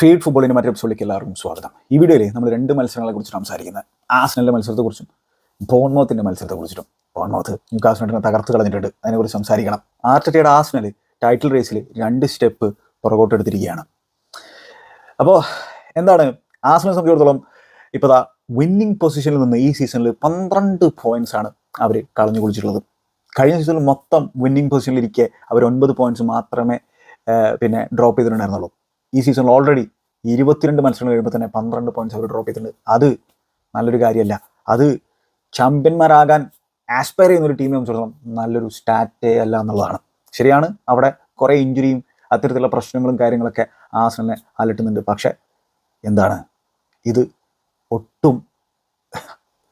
Feed ഫുട്ബോളിന്റെ മറ്റൊരു എപ്പിസോഡിലേക്ക് എല്ലാവർക്കും സ്വാഗതം. ഈ വീഡിയോയിൽ നമ്മൾ രണ്ട് മത്സരങ്ങളെ കുറിച്ച് സംസാരിക്കുന്നത്. ആസ്നലിന്റെ മത്സരത്തെക്കുറിച്ചും ബോൺമൗത്തിന്റെ മത്സരത്തെക്കുറിച്ചും ബോൺമൗത്ത് ന്യൂ കാസ്റ്റിനെ തകർത്ത് കളഞ്ഞിട്ടുണ്ട്. അതിനെക്കുറിച്ച് സംസാരിക്കണം. ആർട്ടറ്റയുടെ ആസ്നൽ ടൈറ്റിൽ റേസിൽ രണ്ട് സ്റ്റെപ്പ് പുറകോട്ടെടുത്തിരിക്കുകയാണ് അപ്പോൾ എന്താണ്? ആസ്നലിനെ സംബന്ധിച്ചിടത്തോളം ഇപ്പോൾ ദാ വിന്നിംഗ് പൊസിഷനിൽ നിന്ന് ഈ സീസണിൽ പന്ത്രണ്ട് പോയിന്റ്സ് ആണ് അവർ കളഞ്ഞു കുളിച്ചിട്ടുള്ളത്. കഴിഞ്ഞ സീസണിൽ മൊത്തം വിന്നിംഗ് പൊസിഷനിലിരിക്കെ അവർ ഒൻപത് പോയിന്റ്സ് മാത്രമേ പിന്നെ ഡ്രോപ്പ് ചെയ്തിട്ടുണ്ടായിരുന്നുള്ളൂ. ഈ സീസണിൽ ഓൾറെഡി ഇരുപത്തിരണ്ട് മത്സരങ്ങൾ കഴിയുമ്പോൾ തന്നെ പന്ത്രണ്ട് പോയിന്റ്സ് അവർ ഡ്രോപ്പ് ചെയ്തിട്ടുണ്ട്. അത് നല്ലൊരു കാര്യമല്ല. അത് ചാമ്പ്യന്മാരാകാൻ ആസ്പയർ ചെയ്യുന്ന ഒരു ടീമിനെ സംബന്ധിച്ചിടത്തോളം നല്ലൊരു സ്റ്റാറ്റേ അല്ല എന്നുള്ളതാണ്. ശരിയാണ്. അവിടെ കുറേ ഇഞ്ചുറിയും അത്തരത്തിലുള്ള പ്രശ്നങ്ങളും കാര്യങ്ങളൊക്കെ ആസനെ അലട്ടുന്നുണ്ട്. പക്ഷേ എന്താണ്? ഇത് ഒട്ടും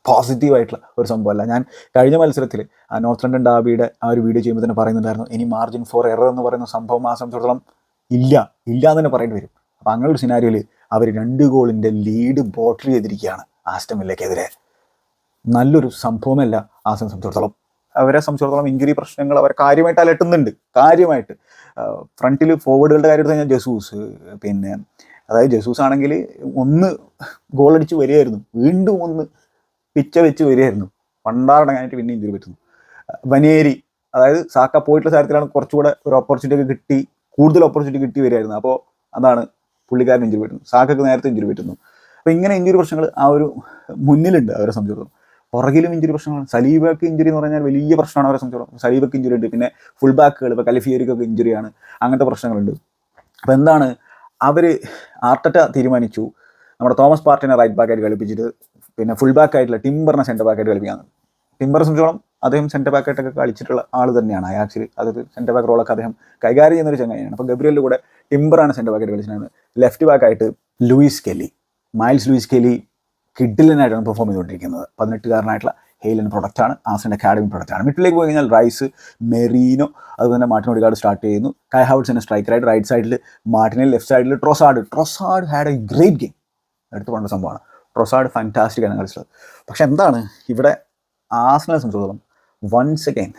പോസിറ്റീവായിട്ടുള്ള ഒരു സംഭവമല്ല. ഞാൻ കഴിഞ്ഞ മത്സരത്തിൽ നോർത്ത് ലണ്ടൻ ഡാബിയുടെ ആ ഒരു വീഡിയോ ചെയ്യുമ്പോൾ തന്നെ പറയുന്നുണ്ടായിരുന്നു ഇനി മാർജിൻ ഫോർ എറർ എന്ന് പറയുന്ന സംഭവം ആ സംബന്ധിച്ചിടത്തോളം ഇല്ല ഇല്ല എന്ന് തന്നെ പറയേണ്ടി വരും. അപ്പോൾ അങ്ങനെ ഒരു സിനാരിയോയിൽ അവർ രണ്ട് ഗോളിന്റെ ലീഡ് ബോട്ടിൽ ചെയ്തിരിക്കുകയാണ് ആസ്റ്റമില്ലക്കെതിരെ നല്ലൊരു സംഭവമല്ല ആസ്റ്റം സംബന്ധിച്ചിടത്തോളം. അവരെ സംബന്ധിച്ചിടത്തോളം ഇഞ്ചുറി പ്രശ്നങ്ങൾ അവർ കാര്യമായിട്ട് അലട്ടുന്നുണ്ട്. കാര്യമായിട്ട്. ഫ്രണ്ടിൽ ഫോർവേഡുകളുടെ കാര്യം എടുത്തു കഴിഞ്ഞാൽ ജസൂസ് പിന്നെ അതായത് ജസൂസ് ആണെങ്കിൽ ഒന്ന് ഗോളടിച്ച് വരികയായിരുന്നു. വീണ്ടും ഒന്ന് പിച്ച വെച്ച് വരികയായിരുന്നു. പണ്ടാറടങ്ങാനായിട്ട് പിന്നെ ഇഞ്ചുറി പറ്റുന്നു. വനേരി അതായത് സാക്ക പോയിട്ടുള്ള കാര്യത്തിലാണ് കുറച്ചുകൂടെ ഒരു ഓപ്പർച്യൂണിറ്റി ഒക്കെ കിട്ടി. കൂടുതൽ ഓപ്പർച്യൂണിറ്റി കിട്ടി വരികയായിരുന്നു. അപ്പോൾ അതാണ് പുള്ളിക്കാരൻ ഇഞ്ചുറി പറ്റുന്നു സാക്കൊക്കെ നേരത്തെ ഇഞ്ചുറി പറ്റുന്നു. അപ്പോൾ ഇങ്ങനെ ഇഞ്ചുറി പ്രശ്നങ്ങൾ ആ ഒരു മുന്നിലുണ്ട് അവരെ സംബന്ധിച്ചിടത്തോളം. പുറകിലും ഇഞ്ചുറി പ്രശ്നങ്ങളാണ് സലീബക്ക് ഇഞ്ചുറി എന്ന് പറഞ്ഞാൽ വലിയ പ്രശ്നമാണ് അവരെ സംബന്ധിച്ചിടത്തോളം. സലീബക്ക് ഇഞ്ചുറി ഉണ്ട്. പിന്നെ ഫുൾ ബാക്കുകൾ ഇപ്പോൾ കലിഫിയറിക്കൊക്കെ ഇഞ്ചുറിയാണ് അങ്ങനത്തെ പ്രശ്നങ്ങളുണ്ട്. അപ്പോൾ എന്താണ്? അവർ ആർട്ടറ്റ തീരുമാനിച്ചു. നമ്മുടെ തോമസ് പാർട്ടിനെ റൈറ്റ് ബാക്കായിട്ട് കളിപ്പിച്ചിട്ട് പിന്നെ ഫുൾ ബാക്കായിട്ടുള്ള ടിംബറിനെ സെന്റർ ബാക്കായിട്ട് കളിപ്പിക്കാൻ ടിംബറെ സംബന്ധിച്ചോളം അദ്ദേഹം സെന്റർ ബാക്കായിട്ടൊക്കെ കളിച്ചിട്ടുള്ള ആൾ തന്നെയാണ്. ആക്ച്വലി അതൊരു സെന്റർ ബാക്ക് റോളൊക്കെ അദ്ദേഹം കൈകാര്യം ചെയ്യുന്ന ഒരു ചങ്ങനെയാണ് അപ്പോൾ ഗബ്രിയലിന്റെ കൂടെ ടിംബറാണ് സെന്റർ ബാക്കായിട്ട് കളിച്ചിട്ടുണ്ടായിരുന്നത് left ബാക്കായിട്ട് Lewis Kelly Miles Lewis Kelly കിഡിലനായിട്ടാണ് perform ചെയ്തുകൊണ്ടിരിക്കുന്നത്. പതിനെട്ടുകാരനായിട്ടുള്ള ഹെയിലൻ പ്രൊഡക്റ്റാണ് ആസിന്റെ അക്കാഡമി പ്രൊഡക്റ്റാണ് മിഡിലേക്ക് പോയി കഴിഞ്ഞാൽ റൈസ് മെറീനോ അതുപോലെ തന്നെ മാർട്ടിൻ ഒരുപാട് സ്റ്റാർട്ട് ചെയ്യുന്നു. കൈ ഹൗഡ്സ് എന്നെ സ്ട്രൈക്കറായിട്ട് റൈറ്റ് സൈഡിൽ മാർട്ടിനെ ലെഫ്റ്റ് സൈഡിൽ Trossard Trossard had a great game എടുത്തു പറഞ്ഞ സംഭവമാണ്. ട്രൊസാഡ് ഫാന്റാസ്റ്റിക് ആണ് കളിച്ചത്. പക്ഷെ എന്താണ് ഇവിടെ ആസ്നലെ സംബന്ധിച്ചിടത്തോളം വൺസ് അഗൈൻ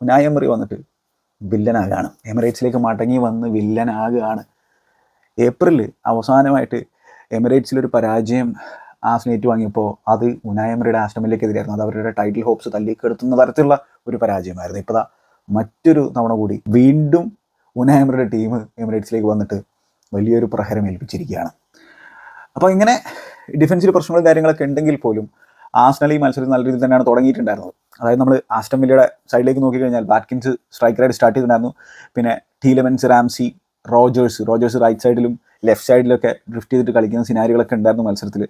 ഉനായ് എമറി വന്നിട്ട് വില്ലനാകുകയാണ് എമിറേറ്റ്സിലേക്ക് മടങ്ങി വന്ന് വില്ലനാകുകയാണ് ഏപ്രിലിൽ അവസാനമായിട്ട് എമിറേറ്റ്സിലൊരു പരാജയം ആസ്നേറ്റ് വാങ്ങിയപ്പോൾ അത് ഉനായമറിയുടെ ആശ്രമിലേക്കെതിരായിരുന്നു അത് അവരുടെ ടൈറ്റിൽ ഹോപ്സ് തല്ലിക്കെടുത്തുന്ന തരത്തിലുള്ള ഒരു പരാജയമായിരുന്നു. ഇപ്പോൾ മറ്റൊരു തവണ കൂടി വീണ്ടും ഉനായമറിയുടെ ടീം എമിറേറ്റ്സിലേക്ക് വന്നിട്ട് വലിയൊരു പ്രഹരം ഏൽപ്പിച്ചിരിക്കുകയാണ്. അപ്പോൾ ഇങ്ങനെ ഡിഫൻസിൽ പ്രശ്നങ്ങളും കാര്യങ്ങളൊക്കെ ഉണ്ടെങ്കിൽ പോലും ആസ്നൽ ഈ മത്സരം നല്ല രീതിയിൽ തന്നെയാണ് തുടങ്ങിയിട്ടുണ്ടായിരുന്നത്. അതായത് നമ്മൾ ആസ്റ്റം വില്ലയുടെ സൈഡിലേക്ക് നോക്കിക്കഴിഞ്ഞാൽ ബാറ്റ്കിൻസ് സ്ട്രൈക്കറായിട്ട് സ്റ്റാർട്ട് ചെയ്തിട്ടുണ്ടായിരുന്നു. പിന്നെ Tielemans Ramsey Rogers Rogers right സൈഡിലും ലെഫ്റ്റ് സൈഡിലൊക്കെ ഡ്രിഫ്റ്റ് ചെയ്തിട്ട് കളിക്കുന്ന സിനാരികളൊക്കെ ഉണ്ടായിരുന്നു മത്സരത്തിൽ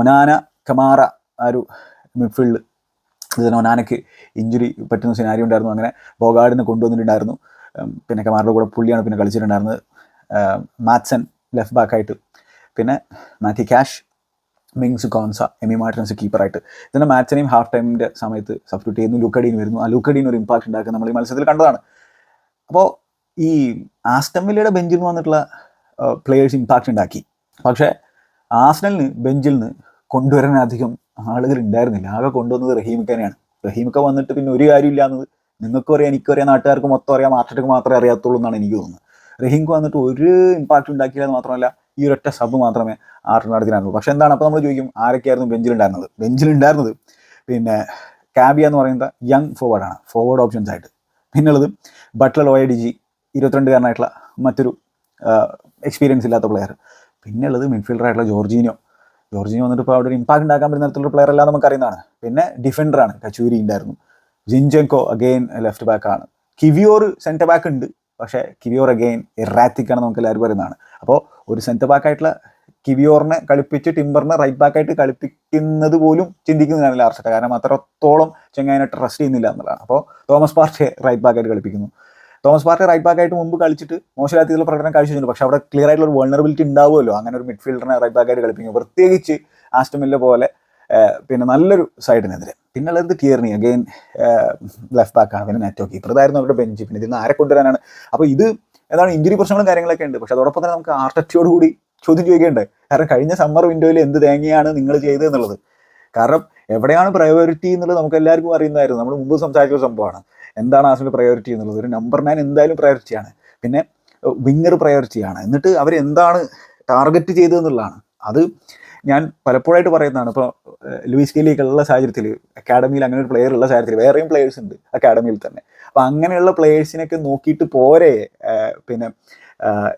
ഒനാന കമാറ ആ ഒരു മിഡ്ഫീൽഡ് ഇതിന് ഒനാനയ്ക്ക് ഇഞ്ചുറി പറ്റുന്ന സിനാരി ഉണ്ടായിരുന്നു. അങ്ങനെ ബോഗാർഡിനെ കൊണ്ടുവന്നിട്ടുണ്ടായിരുന്നു. പിന്നെ കമാറിന്റെ കൂടെ പുള്ളിയാണ് പിന്നെ കളിച്ചിട്ടുണ്ടായിരുന്നത്. മാത്സൻ ലെഫ്റ്റ് ബാക്കായിട്ട് പിന്നെ മാറ്റി Cash Mings Konsa Emi Martinez കീപ്പറായിട്ട്. ഇതിന്റെ മാച്ചിനെയും ഹാഫ് ടൈമിന്റെ സമയത്ത് സബ്സ്റ്റിറ്റ്യൂട്ട് ചെയ്യുന്നു. ലൂക്കഡീൻ വരുന്നു. ആ ലൂക്കഡീൻ ഒരു ഇമ്പാക്ട് ഉണ്ടാക്കുക നമ്മൾ ഈ മത്സരത്തിൽ കണ്ടതാണ്. അപ്പോൾ ഈ ആസ്റ്റംവില്ലയുടെ ബെഞ്ചിൽ നിന്ന് വന്നിട്ടുള്ള പ്ലേയേഴ്സ് ഇമ്പാക്റ്റ് ഉണ്ടാക്കി. പക്ഷേ ആസ്നലിന് ബെഞ്ചിൽ നിന്ന് കൊണ്ടുവരാൻ അധികം ആളുകൾ ഉണ്ടായിരുന്നില്ല. ആകെ കൊണ്ടുവന്നത് റഹീമിക്കനെയാണ്. റഹീമിക്ക വന്നിട്ട് പിന്നെ ഒരു കാര്യമില്ല എന്നത് നിങ്ങൾക്കും അറിയാം എനിക്കും അറിയാം നാട്ടുകാർക്ക് മൊത്തം അറിയാം ആർട്ടിക്ക് മാത്രമേ അറിയാത്തുള്ളൂ എന്നാണ് എനിക്ക് തോന്നുന്നത്. റഹീംക്ക് വന്നിട്ട് ഒരു ഇമ്പാക്റ്റ് ഉണ്ടാക്കിയില്ല എന്ന് മാത്രമല്ല ഈ ഒരൊറ്റ സബ് മാത്രമേ ആർട്ടിന് നടത്തിനായിരുന്നു പക്ഷെ എന്താണ്? അപ്പോൾ നമ്മൾ ചോദിക്കും ആരൊക്കെയായിരുന്നു ബെഞ്ചിലുണ്ടായിരുന്നത്? ബെഞ്ചിലുണ്ടായിരുന്നത് പിന്നെ കാബിയ എന്ന് പറയുന്നത് യങ് ഫോർവേഡാണ് ഫോർവേഡ് ഓപ്ഷൻസ് ആയിട്ട്. പിന്നുള്ളത് ബട്ട്ലർ ഒ ഡി ജി ഇരുപത്തിരണ്ടുകാരനായിട്ടുള്ള മറ്റൊരു എക്സ്പീരിയൻസ് ഇല്ലാത്ത പ്ലെയർ പിന്നെയുള്ളത് മിഡ്ഫീൽഡർ ആയിട്ടുള്ള ജോർജീനിയോ. ജോർജിനിയോ വന്നിട്ട് ഇപ്പോൾ അവിടെ ഒരു ഇമ്പാക്ട് ഉണ്ടാക്കാൻ പറ്റുന്ന തരത്തിലുള്ള പ്ലെയർ അല്ല നമുക്ക് അറിയുന്നതാണ്. പിന്നെ ഡിഫൻഡറാണ് കച്ചൂരി ഉണ്ടായിരുന്നു. ജിൻജെങ്കോ അഗെയിൻ ലെഫ്റ്റ് ബാക്ക് ആണ്. കിവിയോർ സെന്റർ ബാക്ക് ഉണ്ട്. പക്ഷേ കിവിയോർ അഗെയിൻ എറാത്തിക്കാണ് നമുക്ക് എല്ലാവരും പറയുന്നതാണ് അപ്പോൾ ഒരു സെന്റർ ബാക്ക് ആയിട്ടുള്ള കിവിയോറിനെ കളിപ്പിച്ച് ടിംബറിനെ റൈറ്റ് ബാക്ക് ആയിട്ട് കളിപ്പിക്കുന്നത് പോലും ചിന്തിക്കുന്നതാണ് ആർഷട്ട കാരണം അത്രത്തോളം ചെങ്ങായിനെ ട്രസ്റ്റ് ചെയ്യുന്നില്ല എന്നുള്ളതാണ്. അപ്പോൾ തോമസ് പാർട്ടിയെ റൈറ്റ് ബാക്ക് ആയിട്ട് കളിപ്പിക്കുന്നു. തോമസ് പാർട്ടി റൈറ്റ് ബാക്ക് ആയിട്ട് മുമ്പ് കളിച്ചിട്ട് മോശമില്ലാത്തതിലുള്ള പ്രകടനം കാഴ്ചവെച്ചിട്ടുണ്ട് പക്ഷെ അവിടെ ക്ലിയർ ആയിട്ടുള്ള ഒരു വൾണറബിലിറ്റി ഉണ്ടാവുമല്ലോ. അങ്ങനെ ഒരു മിഡ്ഫീൽഡറിനെ റൈറ്റ് ബാക്കായിട്ട് കളിപ്പിക്കും പ്രത്യേകിച്ച് ആസ്റ്റമില്ല പോലെ പിന്നെ നല്ലൊരു സൈഡിനെതിരെ പിന്നെ ഉള്ളത് ടിയർണി അഗെയിൻ ലെഫ്റ്റ് ബാക്കാണ് പിന്നെ നെറ്റോ കീപ്പർ ഇതായിരുന്നു അവരുടെ ബെഞ്ച് പിന്നെ ഇതിൽ നിന്ന് ആരെ കൊണ്ടുവരാനാണ്? അപ്പോൾ ഇത് എന്താണ് ഇഞ്ചുറി പ്രശ്നങ്ങളും കാര്യങ്ങളൊക്കെ ഉണ്ട്. പക്ഷെ അതോടൊപ്പം തന്നെ നമുക്ക് ആർട്ടറ്റിയോട് കൂടി ചോദ്യം ചോദിക്കേണ്ടത് കാരണം കഴിഞ്ഞ സമ്മർ വിൻഡോയിൽ എന്ത് തേങ്ങയാണ് നിങ്ങൾ ചെയ്തത് എന്നുള്ളത്. കാരണം എവിടെയാണ് പ്രയോറിറ്റി എന്നുള്ളത് നമുക്ക് എല്ലാവർക്കും അറിയുന്നതായിരുന്നു. നമ്മൾ മുമ്പ് സംസാരിച്ച ഒരു സംഭവമാണ്. എന്താണ് ആസിന്റെ പ്രയോറിറ്റി എന്നുള്ളത്? ഒരു നമ്പർ നയൻ എന്തായാലും പ്രയോറിറ്റിയാണ് പിന്നെ വിങ്ങർ പ്രയോറിറ്റിയാണ് എന്നിട്ട് അവർ എന്താണ് ടാർഗറ്റ് ചെയ്തതെന്നുള്ളതാണ് അത് ഞാൻ പലപ്പോഴായിട്ട് പറയുന്നതാണ്. ഇപ്പോൾ ലൂയിസ് കെയിലേക്ക് ഉള്ള സാഹചര്യത്തിൽ അക്കാഡമിയിൽ അങ്ങനെ ഒരു പ്ലെയർ ഉള്ള സാഹചര്യത്തിൽ വേറെയും പ്ലെയേഴ്സ് ഉണ്ട് അക്കാഡമിയിൽ തന്നെ. അപ്പോൾ അങ്ങനെയുള്ള പ്ലെയേഴ്സിനൊക്കെ നോക്കിയിട്ട് പോരെ പിന്നെ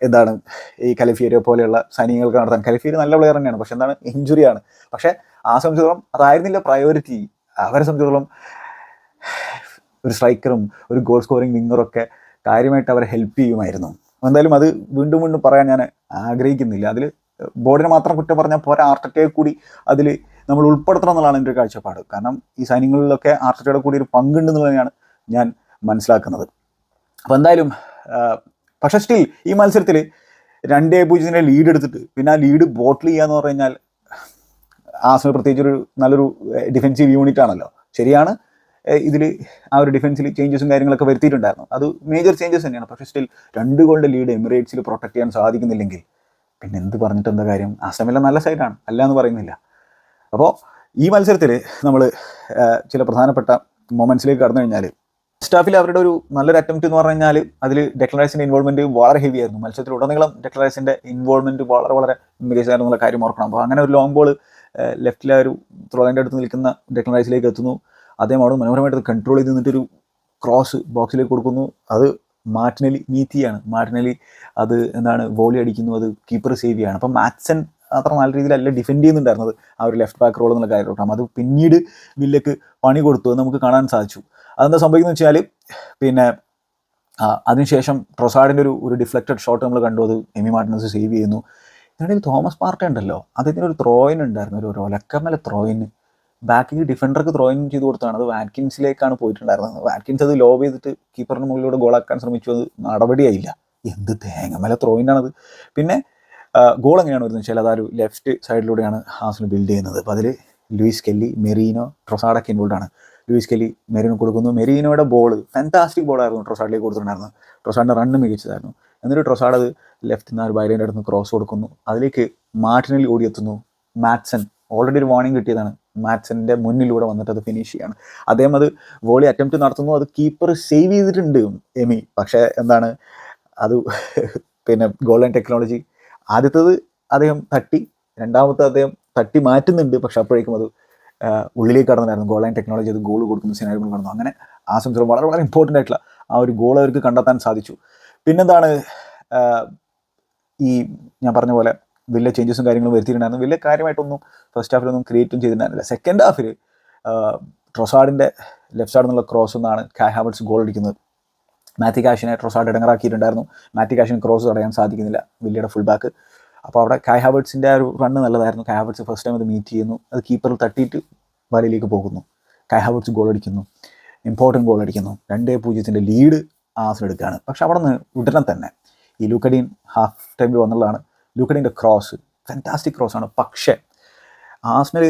എന്താണ് ഈ കലിഫിയരെ പോലെയുള്ള സൈനികങ്ങൾക്ക് നടത്താൻ. കലഫീര് നല്ല പ്ലെയർ തന്നെയാണ്. പക്ഷെ എന്താണ്? ഇഞ്ചുറിയാണ്. പക്ഷേ ആ സംബന്ധിച്ചിടത്തോളം അതായിരുന്നില്ല പ്രയോറിറ്റി അവരെ സംബന്ധിച്ചിടത്തോളം ഒരു സ്ട്രൈക്കറും ഒരു ഗോൾ സ്കോറിംഗ് ഒക്കെ കാര്യമായിട്ട് അവരെ ഹെൽപ്പ് ചെയ്യുമായിരുന്നു. എന്തായാലും അത് വീണ്ടും വീണ്ടും പറയാൻ ഞാൻ ആഗ്രഹിക്കുന്നില്ല. അതിൽ ബോർഡിനെ മാത്രം കുറ്റം പറഞ്ഞാൽ പോരാ. ആർട്ടറ്റയെ കൂടി അതിൽ നമ്മൾ ഉൾപ്പെടുത്തണം എന്നുള്ളതാണ് എന്റെ ഒരു കാഴ്ചപ്പാട്. കാരണം ഈ സൈന്യങ്ങളിലൊക്കെ ആർട്ടറ്റയുടെ കൂടി ഒരു പങ്കുണ്ടെന്നുള്ളതാണ് ഞാൻ മനസ്സിലാക്കുന്നത്. അപ്പോൾ എന്തായാലും പക്ഷെ പക്ഷേ സ്റ്റിൽ ഈ മത്സരത്തിൽ രണ്ടേ പൂജ്യത്തിന്റെ ലീഡ് എടുത്തിട്ട് പിന്നെ ആ ലീഡ് ബോട്ടിൽ ചെയ്യാന്ന് പറഞ്ഞു കഴിഞ്ഞാൽ ആസ്മ പ്രത്യേകിച്ച് ഒരു നല്ലൊരു ഡിഫെൻസീവ് യൂണിറ്റ് ആണല്ലോ. ശരിയാണ് ഇതിൽ ആ ഒരു ഡിഫൻസിൽ ചേഞ്ചസും കാര്യങ്ങളൊക്കെ വരുത്തിയിട്ടുണ്ടായിരുന്നു. അത് മേജർ ചേഞ്ചസ് തന്നെയാണ്. പക്ഷേ സ്റ്റിൽ രണ്ട് ഗോളിന്റെ ലീഡ് എമിറേറ്റ്സിൽ പ്രൊട്ടക്ട് ചെയ്യാൻ സാധിക്കുന്നില്ലെങ്കിൽ പിന്നെ എന്ത് പറഞ്ഞിട്ട് എന്താ കാര്യം? ആസമെല്ലാം നല്ല സൈഡാണ് അല്ല എന്ന് പറയുന്നില്ല. അപ്പോൾ ഈ മത്സരത്തിൽ നമ്മൾ ചില പ്രധാനപ്പെട്ട മൊമെന്റ്സിലേക്ക് കടന്നു കഴിഞ്ഞാൽ സ്റ്റാഫിൽ അവരുടെ ഒരു നല്ലൊരു അറ്റംപ്റ്റ് എന്ന് പറഞ്ഞു കഴിഞ്ഞാൽ അതിൽ ഡെക്ലറേഷന്റെ ഇൻവോൾവ്മെന്റ് വളരെ ഹെവി ആയിരുന്നു. മത്സരത്തിൽ ഉടനീളം ഡെക്ലറേഷന്റെ ഇൻവോൾവ്മെന്റ് വളരെ വളരെ മികച്ചതായിരുന്നു കാര്യം ഓർക്കണം. അപ്പോൾ അങ്ങനെ ഒരു ലോങ് ബോൾ ലെഫ്റ്റിലെ ഒരു ത്രോലൈന്റെ അടുത്ത് നിൽക്കുന്ന ഡെക്ലറേഷനിലേക്ക് എത്തുന്നു. അദ്ദേഹം അവിടെ മനോഹരമായിട്ട് കൺട്രോൾ ചെയ്ത് നിന്നിട്ടൊരു ക്രോസ് ബോക്സിലേക്ക് കൊടുക്കുന്നു. അത് മാർട്ടിനലി നീത്തിയാണ് മാർട്ടിനലി അത് എന്താണ് വോളി അടിക്കുന്നു അത് കീപ്പർ സേവ് ചെയ്യാണ്. അപ്പം മാത്സൻ അത്ര നല്ല രീതിയിലല്ല ഡിഫെൻഡ് ചെയ്യുന്നുണ്ടായിരുന്നത്. ആ ഒരു ലെഫ്റ്റ് ബാക്ക് റോൾ എന്നുള്ള കാര്യം അത് പിന്നീട് വില്ലക്ക് പണി കൊടുത്തു. എന്ന് നമുക്ക് കാണാൻ സാധിച്ചു. അതെന്താ സംഭവിക്കുന്നത് വെച്ചാൽ പിന്നെ അതിനുശേഷം ട്രൊസാഡിന്റെ ഒരു ഒരു ഡിഫ്ലക്റ്റഡ് ഷോട്ട് നമ്മൾ കണ്ടു. അത് എമി മാർട്ടിനസ് സേവ് ചെയ്യുന്നു. ഇതിനിടയിൽ തോമസ് പാർട്ടി ഉണ്ടല്ലോ. അദ്ദേഹത്തിന് ഒരു ത്രോയിൻ ഉണ്ടായിരുന്നു. ഒരു ഒലക്കമല ത്രോയിന് ബാക്കിൽ ഡിഫൻഡർക്ക് ത്രോയിങ് ചെയ്ത് കൊടുത്താണ്. അത് വാറ്റ്കിൻസിലേക്കാണ് പോയിട്ടുണ്ടായിരുന്നത്. വാറ്റ്കിൻസ് അത് ലോബ് ചെയ്തിട്ട് കീപ്പറിന് മുകളിലൂടെ ഗോളാക്കാൻ ശ്രമിച്ചു. അത് നടപടിയായില്ല. എന്ത് തേങ്ങമല ത്രോയിനാണത് പിന്നെ ഗോൾ എങ്ങനെയാണ് വരുന്നത് വെച്ചാൽ അതൊരു ലെഫ്റ്റ് സൈഡിലൂടെയാണ് ഹാസിന് ബിൽഡ് ചെയ്യുന്നത്. അപ്പോൾ അതിൽ ലൂയിസ് കെല്ലി മെറീനോ ട്രൊസാഡൊക്കെ ഇൻവോൾഡ് ആണ്. ലൂയിസ് കെല്ലി മെറീനോ കൊടുക്കുന്നു. മെറീനോയുടെ ബോൾ ഫാന്റാസ്റ്റിക് ബോളായിരുന്നു ട്രൊസാഡിലേക്ക് കൊടുത്തിട്ടുണ്ടായിരുന്നത്. ട്രൊസാഡിന്റെ റണ്ണ് മികച്ചതായിരുന്നു. എന്നിട്ട് ട്രൊസാഡ് അത് ലെഫ്റ്റിൽ നിന്ന് ഒരു ബൈലേന്റെ അടുത്ത് ക്രോസ് കൊടുക്കുന്നു. അതിലേക്ക് മാർട്ടിനിൽ ഓടിയെത്തുന്നു. മാറ്റ്സൺ ഓൾറെഡി ഒരു വാർണിംഗ് കിട്ടിയതാണ്. മാറ്റ്സന്റെ മുന്നിലൂടെ വന്നിട്ട് അത് ഫിനിഷ് ചെയ്യാണ്. അദ്ദേഹം അത് വോളി അറ്റംപ്റ്റ് നടത്തുന്നു അത് കീപ്പർ സേവ് ചെയ്തിട്ടുണ്ട് എമി. പക്ഷേ എന്താണ് അത് പിന്നെ ഗോൾഡൻ ടെക്നോളജി ആദ്യത്തത് അദ്ദേഹം തട്ടി രണ്ടാമത്തെ അദ്ദേഹം തട്ടി മാറ്റുന്നുണ്ട് പക്ഷെ അപ്പോഴേക്കും അത് ഉള്ളിലേക്ക് കടന്നിട്ടായിരുന്നു ഗോൾ ടെക്നോളജി അത് ഗോൾ കൊടുക്കുന്ന സിനാരികൾ കടന്നു. അങ്ങനെ ആ സംസാരം വളരെ വളരെ ഇമ്പോർട്ടന്റ് ആയിട്ടുള്ള ആ ഒരു ഗോൾ അവർക്ക് കണ്ടെത്താൻ സാധിച്ചു. പിന്നെന്താണ് ഈ ഞാൻ പറഞ്ഞ പോലെ വലിയ ചേഞ്ചസും കാര്യങ്ങളും വരുത്തിയിട്ടുണ്ടായിരുന്നു. വലിയ കാര്യമായിട്ടൊന്നും ഫസ്റ്റ് ഹാഫിലൊന്നും ക്രിയേറ്റും ചെയ്തിട്ടുണ്ടായിരുന്നില്ല. സെക്കൻഡ് ഹാഫിൽ ട്രൊസാഡിന്റെ ലെഫ്റ്റ് സൈഡിൽ നിന്നുള്ള ക്രോസ് എന്നാണ് കായ് ഹാബിൾസ് ഗോൾ അടിക്കുന്നത്. മാത്യു കാഷിനെ ട്രൊസാഡ് ഇടങ്ങറാക്കിയിട്ടുണ്ടായിരുന്നു. മാത്യു കാഷിന് ക്രോസ് തടയാൻ സാധിക്കുന്നില്ല വില്ലിയുടെ ഫുൾ ബാക്ക് അപ്പോൾ അവിടെ കായ് ഹാബിൾസിന്റെ ഒരു റണ്ണ് നല്ലതായിരുന്നു. കായ് ഹാബിൾസ് ഫസ്റ്റ് ടൈം അത് മീറ്റ് ചെയ്യുന്നു. അത് കീപ്പറിൽ തട്ടിയിട്ട് വലയിലേക്ക് പോകുന്നു. കായ് ഹാബിൾസ് ഗോൾ അടിക്കുന്നു. ഇമ്പോർട്ടന്റ് ഗോൾ അടിക്കുന്നു. രണ്ടേ പൂജ്യത്തിന്റെ ലീഡ് ആസിലെടുക്കുകയാണ്. പക്ഷെ അവിടെ നിന്ന് ഉടനെ തന്നെ ഈ ലൂക്കഡീൻ ഹാഫ് ടൈമിൽ വന്നുള്ളതാണ്. ലൂക്കഡീന്റെ ക്രോസ് ഫാന്റാസ്റ്റിക് ക്രോസാണ് പക്ഷേ ആസ്നൽ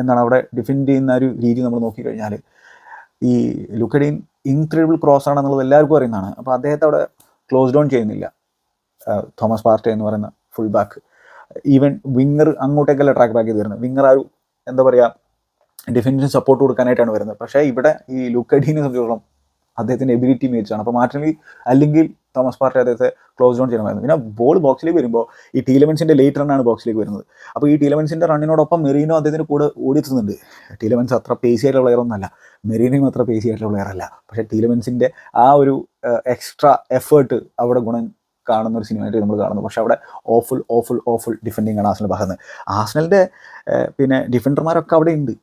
എന്താണ് അവിടെ ഡിഫെൻഡ് ചെയ്യുന്ന ഒരു രീതി നമ്മൾ നോക്കിക്കഴിഞ്ഞാൽ ഈ ലുക്കഡീൻ ഇൻക്രെഡിബിൾ ക്രോസ് ആണെന്നുള്ളത് എല്ലാവർക്കും അറിയുന്നതാണ്. അപ്പോൾ അദ്ദേഹത്തെ അവിടെ ക്ലോസ് ഡൗൺ ചെയ്യുന്നില്ല. തോമസ് പാർട്ടി എന്ന് പറയുന്ന ഫുൾ ബാക്ക് ഈവൻ വിങ്ങർ അങ്ങോട്ടേക്കല്ല ട്രാക്ക് ബാക്ക് ചെയ്ത് വരുന്നത്. വിങ്ങർ ആ ഒരു എന്താ പറയുക ഡിഫൻസിന് സപ്പോർട്ട് കൊടുക്കാനായിട്ടാണ് വരുന്നത്. പക്ഷേ ഇവിടെ ഈ ലുക്കഡീനെ സംബന്ധിച്ചിടത്തോളം അദ്ദേഹത്തിന്റെ എബിലിറ്റി മികച്ചാണ് അപ്പോൾ മാർട്ടിനലി അല്ലെങ്കിൽ തോമസ് പാർട്ടി അദ്ദേഹത്തെ ക്ലോസ് ഡൗൺ ചെയ്യണമായിരുന്നു. പിന്നെ ബോൾ ബോക്സിലേക്ക് വരുമ്പോൾ ഈ ടീലമെൻസിന്റെ ലേറ്റ് റണ്ണാണ് ബോക്സിലേക്ക് വരുന്നത്. അപ്പോൾ ഈ ടീലമെൻസിന്റെ റണ്ണിനോടൊപ്പം മെറീനോ അദ്ദേഹത്തിന് കൂടെ ഓടിയെത്തുന്നുണ്ട് ടീലമെൻസ് അത്ര പേസി ആയിട്ടുള്ള പ്ലെയർ ഒന്നല്ല മെറീനയും അത്ര പേസി ആയിട്ടുള്ള പ്ലെയർ അല്ല. പക്ഷേ ടീലമെൻസിന്റെ ആ ഒരു എക്സ്ട്രാ എഫേർട്ട് അവിടെ ഗുണം കാണുന്ന ഒരു സിനിമയായിട്ട് നമ്മൾ കാണുന്നു. പക്ഷേ അവിടെ ഓഫുൾ ഓഫുൾ ഓഫുൾ ഡിഫെൻഡിങ് ആണ് ആസ്നൽ ഭാഗത്ത് ആസ്നലിന്റെ പിന്നെ ഡിഫൻഡർമാരൊക്കെ അവിടെ ഉണ്ട്.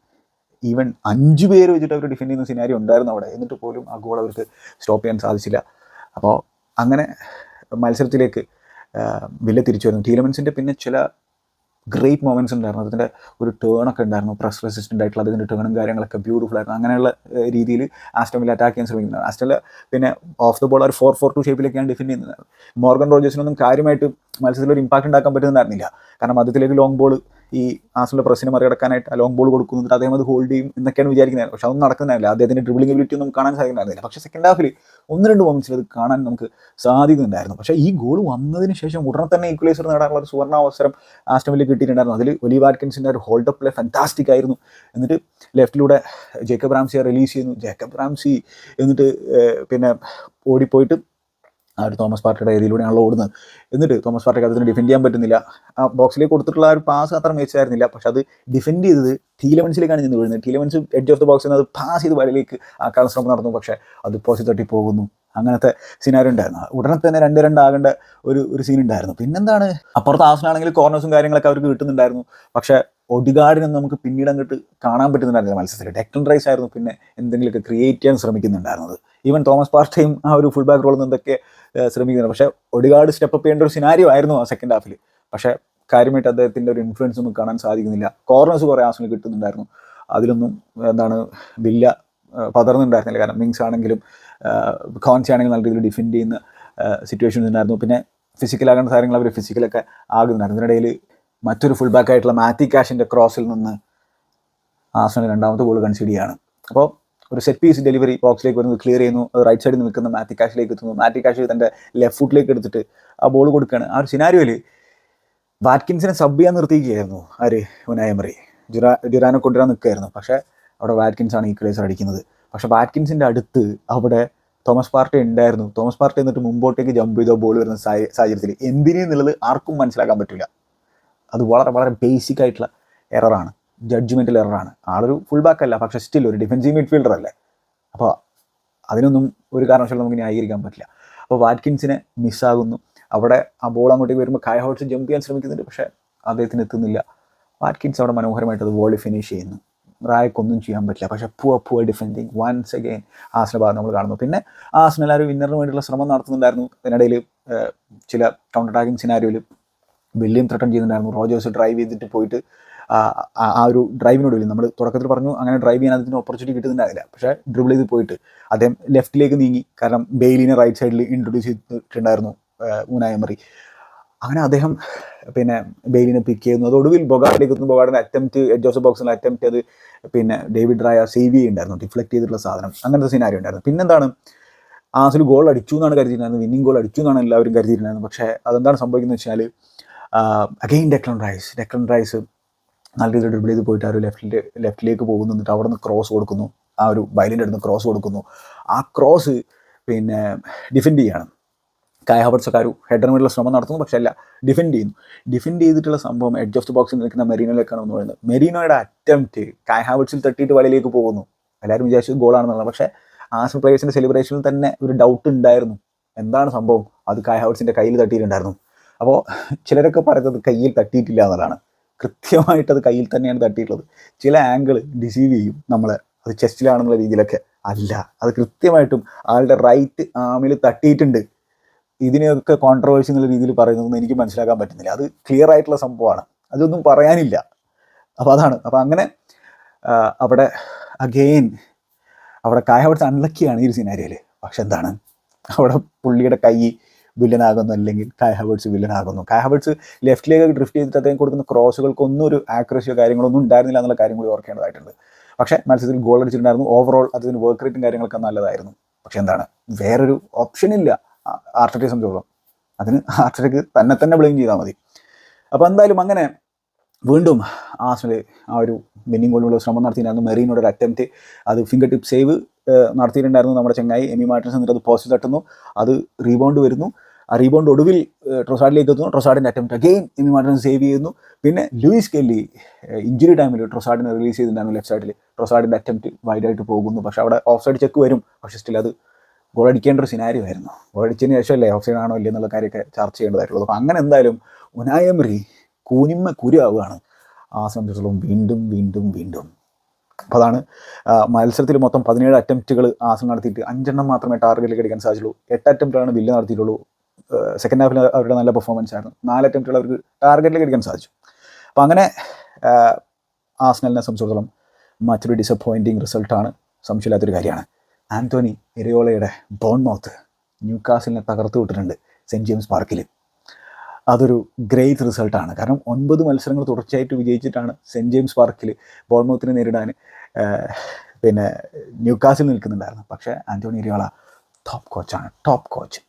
ഈവൻ അഞ്ച് പേര് വെച്ചിട്ട് അവർ ഡിഫെൻഡ് ചെയ്യുന്ന സിനാരി ഉണ്ടായിരുന്നു അവിടെ. എന്നിട്ട് പോലും ആ ഗോൾ അവർക്ക് സ്റ്റോപ്പ് ചെയ്യാൻ സാധിച്ചില്ല. അപ്പോൾ അങ്ങനെ മത്സരത്തിലേക്ക് വില തിരിച്ചു വരുന്നു. ടീലമെൻസിന്റെ പിന്നെ ചില ഗ്രേറ്റ് മൊമെന്റ്സ് ഉണ്ടായിരുന്നു. അതിന്റെ ഒരു ടേൺ ഒക്കെ ഉണ്ടായിരുന്നു. പ്രസ് റെസിസ്റ്റന്റ് ആയിട്ടുള്ള അതിന്റെ ടേണും കാര്യങ്ങളൊക്കെ ബ്യൂട്ടിഫുൾ ആയിരുന്നു. അങ്ങനെയുള്ള രീതിയിൽ ആസ്റ്റമിൽ അറ്റാക്ക് ചെയ്യാൻ ശ്രമിക്കുന്നത് ആസ്റ്റമിൽ പിന്നെ ഓഫ് ദ ബോൾ ഒരു ഫോർ ഫോർ ടു ഷേപ്പിലേക്കാണ് ഡിഫെൻഡ് ചെയ്യുന്നത്. മോർഗൻ റോജേഴ്സിനൊന്നും കാര്യമായിട്ട് മത്സരത്തിൽ ഒരു ഇമ്പാക്ട് ഉണ്ടാക്കാൻ പറ്റുന്നുണ്ടായിരുന്നില്ല. കാരണം മധ്യത്തിലേക്ക് ലോങ് ബോൾ ഈ ആസിലെ പ്രസിനെ മറികടക്കാനായിട്ട് ലോങ് ബോൾ കൊടുക്കുന്നുണ്ട് അദ്ദേഹം അത് ഹോൾഡ് ചെയ്യും എന്നൊക്കെയാണ് വിചാരിക്കുന്നത്. പക്ഷെ അതൊന്നും നടക്കുന്നില്ല. അദ്ദേഹത്തിന്റെ ഡ്രിബിളിംഗ് എബിലിറ്റി ഒന്നും കാണാൻ സാധിക്കുന്നില്ല. പക്ഷേ സെക്കൻഡ് ഹാഫിൽ ഒന്ന് രണ്ട് മൊമെന്റ്സിൽ അത് കാണാൻ നമുക്ക് സാധിക്കുന്നുണ്ടായിരുന്നു. പക്ഷേ ഈ ഗോൾ വന്നതിന് ശേഷം ഉടനെ തന്നെ ഈക്വലൈസർ നേടാനുള്ള ഒരു സുവർണ അവസരം ആസ്റ്റമിൽ കിട്ടിയിട്ടുണ്ടായിരുന്നു. അതിൽ ഒലി വാറ്റ്കിൻസിന്റെ ഒരു ഹോൾഡ് അപ്പ് പ്ലേ ഫാന്റാസ്റ്റിക് ആയിരുന്നു. എന്നിട്ട് ലെഫ്റ്റിലൂടെ ജേക്കബ് റാംസിയെ റിലീസ് ചെയ്യുന്നു. ജേക്കബ് റാംസി എന്നിട്ട് പിന്നെ ഓടിപ്പോയിട്ട് ആ ഒരു തോമസ് പാർട്ടിയുടെ ഏരിയയിലൂടെയാണല്ലോ ഓടുന്നത്. എന്നിട്ട് തോമസ് പാർട്ടിക്ക് അതിന് ഡിഫെൻഡ് ചെയ്യാൻ പറ്റുന്നില്ല. ആ ബോക്സിലേക്ക് കൊടുത്തിട്ടുള്ള ഒരു പാസ് അത്ര മികച്ചായിരുന്നില്ല പക്ഷെ അത് ഡിഫെൻഡ് ചെയ്തത് ടീലമൻസിലേക്കാണ് നിന്ന് വീഴുന്നത്. ടീലമൻസ് എഡ്ജ് ഓഫ് ദ ബോക്സിൽ നിന്ന് അത് പാസ് ചെയ്ത് വലയിലേക്ക് ആക്കാൻ ശ്രമം നടന്നു. പക്ഷേ അത് പോസ്റ്റ് തട്ടി പോകുന്നു. അങ്ങനത്തെ സിനാരി ഉണ്ടായിരുന്നു. ഉടനെ തന്നെ രണ്ട് രണ്ടാകേണ്ട ഒരു ഒരു സീൻ ഉണ്ടായിരുന്നു. പിന്നെന്താണ്? അപ്പുറത്ത് ആസനാണെങ്കിൽ കോർണേഴ്സും കാര്യങ്ങളൊക്കെ അവർക്ക് കിട്ടുന്നുണ്ടായിരുന്നു. പക്ഷേ ഒഡിഗാർഡിനൊന്നും നമുക്ക് പിന്നീട് അങ്ങോട്ട് കാണാൻ പറ്റുന്നുണ്ടായിരുന്നില്ല മത്സരത്തിൽ. ഡെക്ടൻ റൈസ് ആയിരുന്നു പിന്നെ എന്തെങ്കിലുമൊക്കെ ക്രിയേറ്റ് ചെയ്യാൻ ശ്രമിക്കുന്നുണ്ടായിരുന്നത്. ഈവൻ തോമസ് പാർട്ടിയും ആ ഒരു ഫുൾ ബാക്ക് റോളിൽ നിന്നൊക്കെ ശ്രമിക്കുന്നുണ്ട്. പക്ഷേ ഒഡിഗാർഡ് സ്റ്റെപ്പ് അപ്പ് ചെയ്യേണ്ട ഒരു സിനാരിയോ ആയിരുന്നു ആ സെക്കൻഡ് ഹാഫിൽ പക്ഷേ കാര്യമായിട്ട് അദ്ദേഹത്തിന്റെ ഒരു ഇൻഫ്ലുവൻസ് ഒന്നും കാണാൻ സാധിക്കുന്നില്ല. കോർണേഴ്സ് കുറേ ആസനിൽ കിട്ടുന്നുണ്ടായിരുന്നു. അതിലൊന്നും എന്താണ് വില്ല പതർന്നുണ്ടായിരുന്നില്ല കാരണം മിങ്സ് ആണെങ്കിലും കോൺസി ആണെങ്കിലും നല്ല രീതിയിൽ ഡിഫെൻഡ് ചെയ്യുന്ന സിറ്റുവേഷൻ ഉണ്ടായിരുന്നു. പിന്നെ ഫിസിക്കലാകേണ്ട കാര്യങ്ങൾ അവർ ഫിസിക്കലൊക്കെ ആകുന്നുണ്ടായിരുന്നു. ഇതിനിടയിൽ മറ്റൊരു ഫുൾ ബാക്ക് ആയിട്ടുള്ള മാറ്റി കാഷിന്റെ ക്രോസിൽ നിന്ന് ആസണൽ രണ്ടാമത്തെ ഗോൾ കൺസീഡ് ചെയ്യാണ്. അപ്പോൾ ഒരു സെറ്റ് പീസ് ഡെലിവറി ബോക്സിലേക്ക് വരുന്നത് ക്ലിയർ ചെയ്യുന്നു. അത് റൈറ്റ് സൈഡിൽ നിൽക്കുന്ന മാറ്റി കാഷിലേക്ക് എത്തുന്നു. മാറ്റി കാഷ് തന്റെ ലെഫ്റ്റ് ഫുട്ടിലേക്ക് എടുത്തിട്ട് ആ ബോൾ കൊടുക്കുകയാണ്. ആ ഒരു സിനാരിയോയിൽ വാറ്റ്കിൻസിനെ സബ് ചെയ്യാൻ നിർത്തിയിരിക്കുകയായിരുന്നു ആര്? ഉനായമറി. ജുറാനെ കൊണ്ടുവരാൻ നിൽക്കുകയായിരുന്നു. പക്ഷേ അവിടെ വാറ്റ്കിൻസ് ആണ് ഈക്വലൈസർ അടിക്കുന്നത്. പക്ഷേ വാറ്റ്കിൻസിന്റെ അടുത്ത് അവിടെ തോമസ് പാർട്ടി ഉണ്ടായിരുന്നു. തോമസ് പാർട്ടി എന്നിട്ട് മുമ്പോട്ടേക്ക് ജമ്പ് ചെയ്തോ ബോൾ വരുന്ന സാഹ- സാഹചര്യത്തിൽ എന്തിനെന്നുള്ളത് ആർക്കും മനസ്സിലാക്കാൻ പറ്റില്ല. അത് വളരെ വളരെ ബേസിക് ആയിട്ടുള്ള എററാണ് ജഡ്ജ്മെന്റൽ എററാണ് ആളൊരു ഫുൾ ബാക്ക് അല്ല പക്ഷേ സ്റ്റിൽ ഒരു ഡിഫൻസീവ് മിഡ്ഫീൽഡർ അല്ലേ? അപ്പോൾ അതിനൊന്നും ഒരു കാരണവശാലും നമുക്ക് ന്യായീകരിക്കാൻ പറ്റില്ല. അപ്പോൾ വാറ്റ്കിൻസിനെ മിസ്സാകുന്നു അവിടെ ആ ബോൾ അങ്ങോട്ടേക്ക് വരുമ്പോൾ കായ ഹോൾസ് ജമ്പ് ചെയ്യാൻ ശ്രമിക്കുന്നുണ്ട് പക്ഷേ അദ്ദേഹത്തിന് എത്തുന്നില്ല. വാറ്റ്കിൻസ് അവിടെ മനോഹരമായിട്ട് അത് വോളി ഫിനിഷ് ചെയ്യുന്നു. റായക്കൊന്നും ചെയ്യാൻ പറ്റില്ല. പക്ഷേ poor poor defending once again ആസന ഭാഗം നമ്മൾ കാണുന്നു. പിന്നെ ആസനൽ ആ ഒരു വിന്നറിന് വേണ്ടിയുള്ള ശ്രമം നടത്തുന്നുണ്ടായിരുന്നു. അതിനിടയിൽ ചില കൗണ്ടർ അറ്റാക്കിംഗ് സിനാരിയോയിൽ വില്യം ത്രട്ടൺ ചെയ്യുന്നുണ്ടായിരുന്നു. റോജേഴ്സ് ഡ്രൈവ് ചെയ്തിട്ട് പോയിട്ട് ആ ഒരു ഡ്രൈവിനോട് നമ്മൾ തുടക്കത്തിൽ പറഞ്ഞു അങ്ങനെ ഡ്രൈവ് ചെയ്യാൻ അതിന് ഓപ്പർച്യൂണിറ്റി കിട്ടുന്നുണ്ടാവില്ല പക്ഷേ ഡ്രിബിൾ ചെയ്ത് പോയിട്ട് അദ്ദേഹം ലെഫ്റ്റിലേക്ക് നീങ്ങി. കാരണം ബെയിലിനെ റൈറ്റ് സൈഡിൽ ഇൻട്രൊഡ്യൂസ് ചെയ്തിട്ടുണ്ടായിരുന്നു ഊനായമറി അങ്ങനെ അദ്ദേഹം പിന്നെ ബെയിലിനെ പിക്ക് ചെയ്യുന്നു. അതൊടുവിൽ ബൊഗാട്ടിലേക്ക് എത്തുന്നു ബൊഗാഡിന്റെ അറ്റംപ്റ്റ് ജോസഫ് ബോക്സിന്റെ അറ്റംപ്റ്റ് അത് പിന്നെ ഡേവിഡ് റായ സേവ് ചെയ്യുന്നുണ്ടായിരുന്നു ഡിഫ്ലക്ട് ചെയ്തിട്ടുള്ള സാധനം. അങ്ങനത്തെ സിനാരി ഉണ്ടായിരുന്നു. പിന്നെന്താണ്? ആസിൽ ഗോൾ അടിച്ചു എന്നാണ് കരുതിയിട്ടുണ്ടായിരുന്നത് വിന്നിംഗ് ഗോൾ അടിച്ചു എന്നാണ് എല്ലാവരും കരുതിയിട്ടുണ്ടായിരുന്നത് പക്ഷേ അതെന്താണ് സംഭവിക്കുന്നത് വെച്ചാൽ again Declan Rice Declan Rice നല്ല രീതിയിൽ ഡ്രിബിൾ ചെയ്ത് പോയിട്ട് ആ ഒരു ലെഫ്റ്റിന്റെ ലെഫ്റ്റിലേക്ക് പോകുന്നു. എന്നിട്ട് അവിടെ നിന്ന് ക്രോസ് കൊടുക്കുന്നു. ആ ഒരു ബൈലിന്റെ അടുത്ത് ക്രോസ് കൊടുക്കുന്നു. ആ ക്രോസ് പിന്നെ ഡിഫെൻഡ് ചെയ്യാണ്. കായ ഹബർട്സ് ഒക്കെ ഒരു ഹെഡറിന് വേണ്ടിയുള്ള ശ്രമം നടത്തുന്നു. പക്ഷേ അല്ല ഡിഫെൻഡ് ചെയ്യുന്നു. ഡിഫെൻഡ് ചെയ്തിട്ടുള്ള സംഭവം എഡ്ജ് ഓഫ് ദി ബോക്സിൽ നിൽക്കുന്ന മെറീനോയിലേക്കാണ് എന്ന് പറയുന്നത് മെറീനോയുടെ അറ്റംപ്റ്റ് കായ ഹാവർട്സിൽ തട്ടിയിട്ട് വലയിലേക്ക് പോകുന്നു. എല്ലാവരും വിചാരിച്ചത് ഗോളാണെന്നുള്ളത് പക്ഷേ ആസം പ്ലേയേഴ്സിന്റെ സെലിബ്രേഷനിൽ തന്നെ ഒരു ഡൗട്ട് ഉണ്ടായിരുന്നു. എന്താണ് സംഭവം? അത് കായ ഹാവർട്സിന്റെ കയ്യിൽ തട്ടിയിട്ടുണ്ടായിരുന്നു. അപ്പോൾ ചിലരൊക്കെ പറയുന്നത് കയ്യിൽ തട്ടിയിട്ടില്ല എന്നുള്ളതാണ്. കൃത്യമായിട്ട് അത് കയ്യിൽ തന്നെയാണ് തട്ടിയിട്ടുള്ളത്. ചില ആംഗിൾ ഡിസീവ് ചെയ്യും നമ്മൾ അത് ചെസ്റ്റിലാണെന്നുള്ള രീതിയിലൊക്കെ. അല്ല അത് കൃത്യമായിട്ടും ആളുടെ റൈറ്റ് ആമിൽ തട്ടിയിട്ടുണ്ട്. ഇതിനെയൊക്കെ കോൺട്രവേഴ്സി എന്നുള്ള രീതിയിൽ പറയുന്നതൊന്നും എനിക്ക് മനസ്സിലാക്കാൻ പറ്റുന്നില്ല. അത് ക്ലിയർ ആയിട്ടുള്ള സംഭവമാണ്. അതൊന്നും പറയാനില്ല. അപ്പോൾ അതാണ്. അപ്പോൾ അങ്ങനെ അവിടെ അഗെയിൻ അവിടെ കായ അവിടുത്തെ അൺലക്കിയാണ് ഈ ഒരു സിനാരിയയിൽ പക്ഷെ എന്താണ്? അവിടെ പുള്ളിയുടെ കൈ വില്ലനാകുന്നു അല്ലെങ്കിൽ കായ് ഹവേർട്സ് വില്ലനാകുന്നു. കായ് ഹവേർട്സ് ലെഫ്റ്റിലേക്ക് ഡ്രിഫ്റ്റ് ചെയ്തിട്ട് അദ്ദേഹം കൊടുക്കുന്ന ക്രോസുകൾക്കൊന്നും ഒരു ആക്രസിയോ കാര്യങ്ങളൊന്നും ഉണ്ടായിരുന്നില്ല എന്നുള്ള കാര്യം കൂടി ഓർക്കേണ്ടതായിട്ടുണ്ട്. പക്ഷേ മത്സരത്തിൽ ഗോൾ അടിച്ചിട്ടുണ്ടായിരുന്നു. ഓവറോൾ അതിന് വർക്ക് റേറ്റും കാര്യങ്ങളൊക്കെ നല്ലതായിരുന്നു. പക്ഷെ എന്താണ്? വേറൊരു ഓപ്ഷൻ ഇല്ല. ആർട്ടറ്റയെ സംബന്ധിച്ചോളം അതിന് ആർട്ടിക്ക് തന്നെ തന്നെ ബ്ലെയിം ചെയ്താൽ മതി. അപ്പോൾ എന്തായാലും അങ്ങനെ വീണ്ടും ആസ്മിൽ ആ ഒരു വിന്നിംഗ് ഗോളിനുള്ള ശ്രമം നടത്തിയിട്ടുണ്ടായിരുന്നു. മെറീനോട് ഒരു അറ്റംപ്റ്റ് അത് ഫിംഗർ ടിപ്പ് സേവ് നടത്തിയിട്ടുണ്ടായിരുന്നു നമ്മുടെ ചെങ്ങായി. എമി മാർട്ടിൻസ് എന്നിട്ട് അത് പോസ്റ്റ് തട്ടുന്നു. അത് റീബൗണ്ട് വരുന്നു. ആ റീബൗണ്ട് ഒടുവിൽ ട്രൊസാഡിലേക്ക് എത്തുന്നു. ട്രൊസാഡിന്റെ attempt again Emi Martinez save ചെയ്യുന്നു. പിന്നെ ലൂയിസ് കെല്ലി ഇഞ്ചുറി ടൈമിൽ ട്രൊസാഡിനെ റിലീസ് ചെയ്തിട്ടുണ്ടായിരുന്നു ലെഫ്റ്റ് സൈഡിൽ ട്രൊസാഡിന്റെ അറ്റംപ്റ്റ് വൈഡായിട്ട് പോകുന്നു. പക്ഷേ അവിടെ ഓഫ് സൈഡ് ചെക്ക് വരും. പക്ഷേ സ്റ്റിൽ അത് ഗോൾ അടിക്കേണ്ട ഒരു സിനാരിയോ ആയിരുന്നു. ഗോൾ അടിച്ചതിന് ശേഷമല്ലേ ഓഫ് സൈഡ് ആണോ ഇല്ലേ എന്നുള്ള കാര്യമൊക്കെ ചർച്ച ചെയ്യേണ്ടതായിട്ടുള്ളത് അപ്പോൾ അങ്ങനെ എന്തായാലും ഉനായമറി കൂനിമ്മ കുരുവാവുകയാണ്. ആ സംബന്ധിച്ചിടത്തോളം വീണ്ടും വീണ്ടും വീണ്ടും. അപ്പോൾ അതാണ് മത്സരത്തിൽ മൊത്തം പതിനേഴ് അറ്റംപ്റ്റുകൾ ആസം നടത്തിയിട്ട് അഞ്ചെണ്ണം മാത്രമേ ടാർഗറ്റിലേക്ക് അടിക്കാൻ സാധിച്ചുള്ളൂ. എട്ട് അറ്റംപ്റ്റാണ് വില്ല് നടത്തിയിട്ടുള്ളൂ. സെക്കൻഡ് ഹാഫിൽ അവരുടെ നല്ല പെർഫോമൻസ് ആയിരുന്നു. നാല് അറ്റംപ്റ്റുകൾ അവർക്ക് ടാർഗറ്റിലേക്ക് അടിക്കാൻ സാധിച്ചു. അപ്പോൾ അങ്ങനെ ആസ്നലിനെ സംബന്ധിച്ചിടത്തോളം മറ്റൊരു ഡിസപ്പോയിന്റിങ് റിസൾട്ടാണ് സംശയമില്ലാത്തൊരു കാര്യമാണ്. ആന്റോണി മൗത്ത് ബോൺമൗത്ത് ന്യൂകാസിലിനെ തകർത്തു വിട്ടിട്ടുണ്ട് സെന്റ് ജെയിംസ് പാർക്കിൽ. അതൊരു ഗ്രേറ്റ് റിസൾട്ടാണ് കാരണം ഒൻപത് മത്സരങ്ങൾ തുടർച്ചയായിട്ട് വിജയിച്ചിട്ടാണ് സെന്റ് ജെയിംസ് പാർക്കിൽ ബോൾമൗത്തിനെ നേരിടാൻ പിന്നെ ന്യൂ കാസിൽ നിൽക്കുന്നുണ്ടായിരുന്നു പക്ഷേ ആന്റോണി എരിയോള ടോപ്പ് കോച്ചാണ് ടോപ്പ് കോച്ച്